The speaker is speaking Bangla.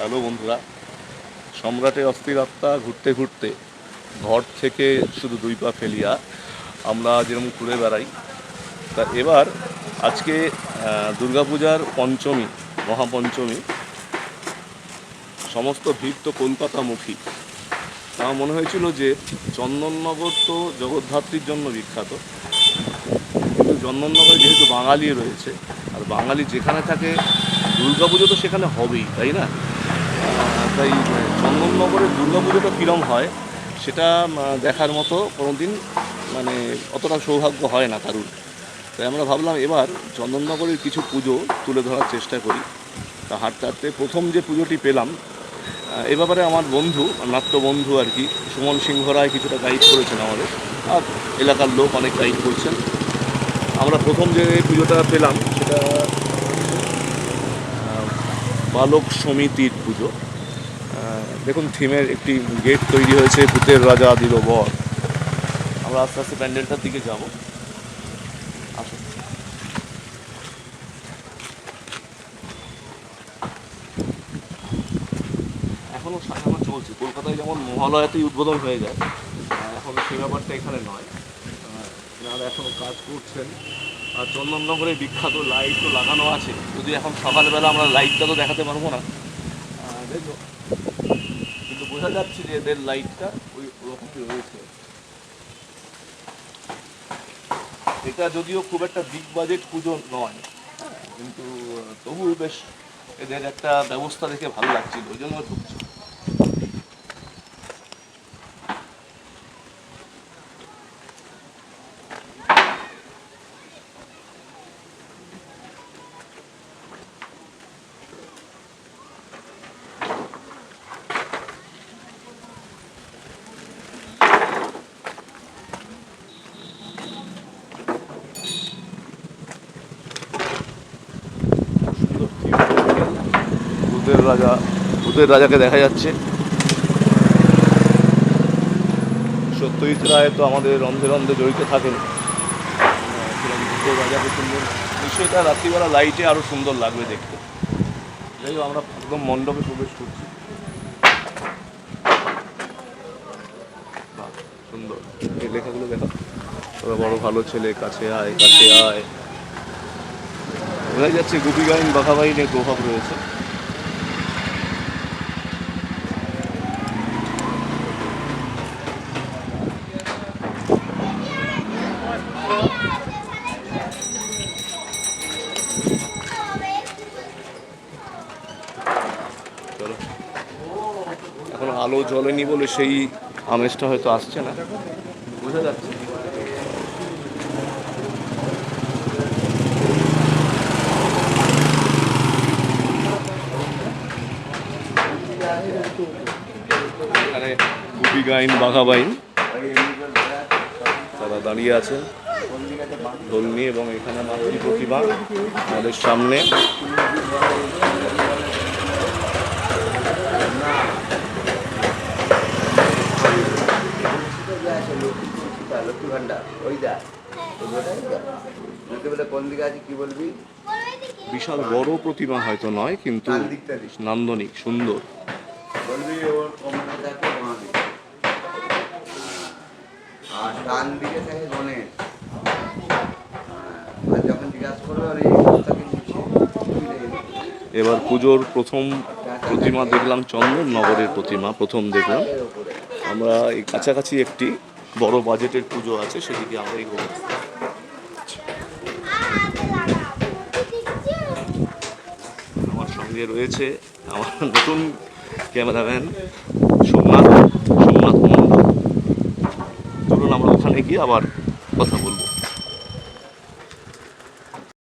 হ্যালো বন্ধুরা। সম্রাটের অস্থির আত্মা ঘুরতে ঘুরতে ঘর থেকে শুধু দুই পা ফেলিয়া আমরা যেরকম ঘুরে বেড়াই, তা এবার আজকে দুর্গাপূজার পঞ্চমী, মহাপঞ্চমী, সমস্ত ভিড় তো কলকাতামুখী। আমার মনে হয়েছিল যে চন্দননগর তো জগদ্ধাত্রীর জন্য বিখ্যাত, কিন্তু চন্দননগরে যেহেতু বাঙালি রয়েছে, আর বাঙালি যেখানে থাকে, দুর্গাপুজো তো সেখানে হবেই, তাই না? তাই আহ, চন্দননগরের দুর্গাপুজোটা কীরম হয় সেটা দেখার মতো কোনো দিন মানে অতটা সৌভাগ্য হয় না কারুর। তাই আমরা ভাবলাম এবার চন্দননগরের কিছু পুজো তুলে ধরার চেষ্টা করি। তা হাঁটতে হাঁটতে প্রথম যে পুজোটি পেলাম এ ব্যাপারে আমার বন্ধু নাট্য বন্ধু আর কি সুমন সিংহ রায় কিছুটা গাইড করেছেন আমাদের। আর এলাকার লোক অনেক গাইড করছেন। আমরা প্রথম যে পুজোটা পেলাম সেটা বালক সমিতির পুজো। দেখুন, থিমের একটি গেট তৈরি হয়েছে, ভূতের রাজা দিল বর আমরা আস্তে আস্তে প্যান্ডেলটার দিকে যাব। আসুন। এখনও সাজানো চলছে। কলকাতায় যেমন মহালয়াতেই উদ্বোধন হয়ে যায় এখন সেই ব্যাপারটা এখানে নয়। এনারা এখনও কাজ করছেন, আর চন্দননগরে বিখ্যাত লাইট তো লাগানো আছে। যদি এখন সকালবেলা আমরা লাইটটা তো দেখাতে পারব না। দেখো কিন্তু বোঝা যাচ্ছে যে এদের লাইটটা ওই ওরকমই রয়েছে। এটা যদিও খুব একটা বিগ বাজেট পুজো নয়, কিন্তু তবু বেশ এদের একটা ব্যবস্থা দেখে ভালো লাগছিল, ওই জন্য ঢুকছি। ভূতের রাজা ভূতের রাজাকে দেখা যাচ্ছে। সত্যজিৎ রায় তো আমাদের রন্ধে রন্ধে জড়িত থাকেন। ভূতের রাজাকে সুন্দর নিশ্চয়ই তার রাত্রিবেলা লাইটে আরও সুন্দর লাগবে দেখতে। যাই আমরা একদম মণ্ডপে প্রবেশ করছি। সুন্দর। এই লেখাগুলো দেখা। তোরা বড় ভালো ছেলে, কাছে আয় কাছে আয়। বোঝা যাচ্ছে গুপি গাইন, বাঘা বাইনের প্রভাব রয়েছে। এখন আলো জ্বলেনি বলে সেই আমেজটা হয়তো আসছে না। বোঝা যাচ্ছে। গুপি গাইন, বাঘা বাইন। তারা দাঁড়িয়ে আছেন। নিয়ে এবং এখানে মাতৃ প্রতিমা আমাদের সামনে লক্ষ্মী কোন কি বলবি বিশাল বড় প্রতিমা হয়তো নয়, কিন্তু। নান্দনিক, সুন্দর আর ডান দিকে থাকে গণেশ হ্যাঁ, আর যখন জিজ্ঞাসা করবে আর এই অবস্থাকে নিচে তুলে এনে। এবার পুজোর প্রথম প্রতিমা দেখলাম চন্দননগরের প্রতিমা, প্রথম দেখলাম। আমরা এই কাছাকাছি একটি বড় বাজেটের পুজো আছে, সেদিকে আমরা এগোবো আমার সঙ্গে রয়েছে আমার নতুন ক্যামেরাম্যান সোমনাথ সোমনাথ মন্ডল চলুন আমরা ওখানে গিয়ে আবার কথা